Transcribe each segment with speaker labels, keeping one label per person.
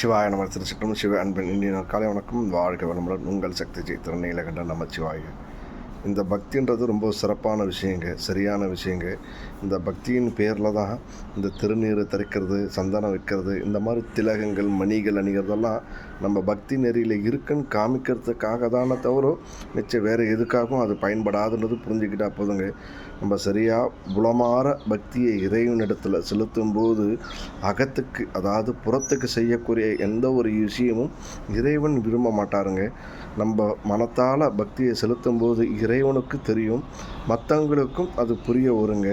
Speaker 1: சிவாய நம திருச்சிட்டம் சிவ அன்பின் இந்திய காலை வணக்கம். வாழ்க வளமுடன் உங்கள் சக்தி ஜெய் திருநீலகண்ட நமச்சிவாய இந்த பக்தின்றது ரொம்ப சிறப்பான விஷயங்க சரியான விஷயங்க. இந்த பக்தியின் பேரில் தான் இந்த திருநீரை தரிக்கிறது சந்தனம் வைக்கிறது இந்த மாதிரி திலகங்கள் மணிகள் அணிகிறதெல்லாம் நம்ம பக்தி நெறியில் இருக்குன்னு காமிக்கிறதுக்காக தானே தவிர மிச்சம் வேறு எதுக்காகவும் அது பயன்படாதுன்றது புரிஞ்சுக்கிட்டா போதுங்க. நம்ம சரியாக புலமாற பக்தியை இறைவனிடத்தில் செலுத்தும் போது அகத்துக்கு அதாவது புறத்துக்கு செய்யக்கூடிய எந்த ஒரு விஷயமும் இறைவன் விரும்ப மாட்டாருங்க. நம்ம மனத்தால் பக்தியை செலுத்தும் போது இறைவனுக்கு தெரியும். மற்றவங்களுக்கும் அது புரிய வருங்க.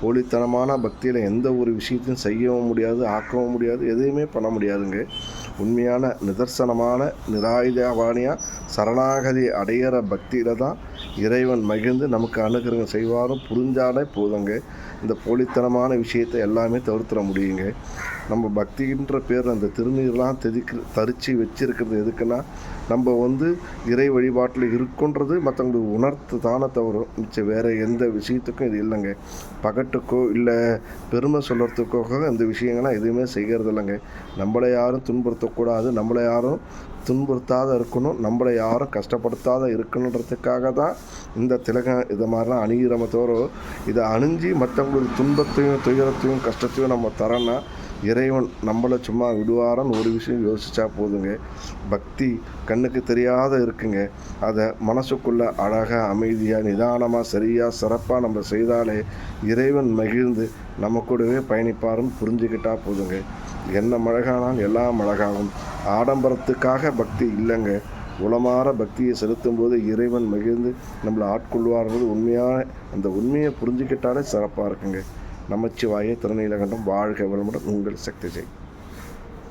Speaker 1: போலித்தனமான பக்தியில் எந்த ஒரு விஷயத்தையும் செய்யவும் முடியாது ஆக்கவும் முடியாது எதையுமே பண்ண முடியாதுங்க. உண்மையான நிதர்சனமான நிராயுதவாணியாக சரணாகதி அடையிற பக்தியில் தான் இறைவன் மகிழ்ந்து நமக்கு அனுகிரகம் செய்வாரும் புரிஞ்சாலே போதுங்க. இந்த போலித்தனமான விஷயத்தை எல்லாமே தவிர்த்துட முடியுங்க. நம்ம பக்தின்ற பேர் அந்த திருநீர்லாம் தெதிக்க தரித்து வச்சிருக்கிறது எதுக்குன்னா நம்ம வந்து இறை வழிபாட்டில் இருக்குன்றது மற்றவங்களுக்கு உணர்த்து தானே தவிர மிச்சம் வேறு எந்த விஷயத்துக்கும் இது இல்லைங்க. பகட்டுக்கோ இல்லை பெருமை சொல்கிறதுக்கோ இந்த விஷயங்கள்லாம் எதுவுமே செய்கிறது இல்லைங்க நம்மளை யாரும் துன்புறுத்தக்கூடாது. நம்மளை யாரும் துன்புறுத்தாத இருக்கணும். நம்மளை யாரும் கஷ்டப்படுத்தாத இருக்கணுன்றதுக்காக தான் இந்த திலகம் இதை மாதிரிலாம் அணிகிறம தவிர இதை அணிஞ்சு மற்றவங்களுக்கு துன்பத்தையும் துயரத்தையும் கஷ்டத்தையும் நம்ம தரோன்னா இறைவன் நம்மளை சும்மா விடுவாரன்னு ஒரு விஷயம் யோசித்தா போதுங்க. பக்தி கண்ணுக்கு தெரியாத இருக்குங்க. அதை மனசுக்குள்ளே அழகாக அமைதியாக நிதானமாக சரியாக சிறப்பாக நம்ம செய்தாலே இறைவன் மகிழ்ந்து நம்ம கூடவே பயணிப்பாருன்னு புரிஞ்சுக்கிட்டா போதுங்க. என்ன மழகானால் எல்லாம் அழகாகும். ஆடம்பரத்துக்காக பக்தி இல்லைங்க. உளமாற பக்தியை செலுத்தும் போது இறைவன் மகிழ்ந்து நம்மளை ஆட்கொள்வார்ன்றது உண்மையான அந்த உண்மையை புரிஞ்சுக்கிட்டாலே சிறப்பாக இருக்குங்க. நமச்சிவாய திருநீலகண்டம் வாழ்க வளமுடன் உங்கள் சக்தி ஜெய்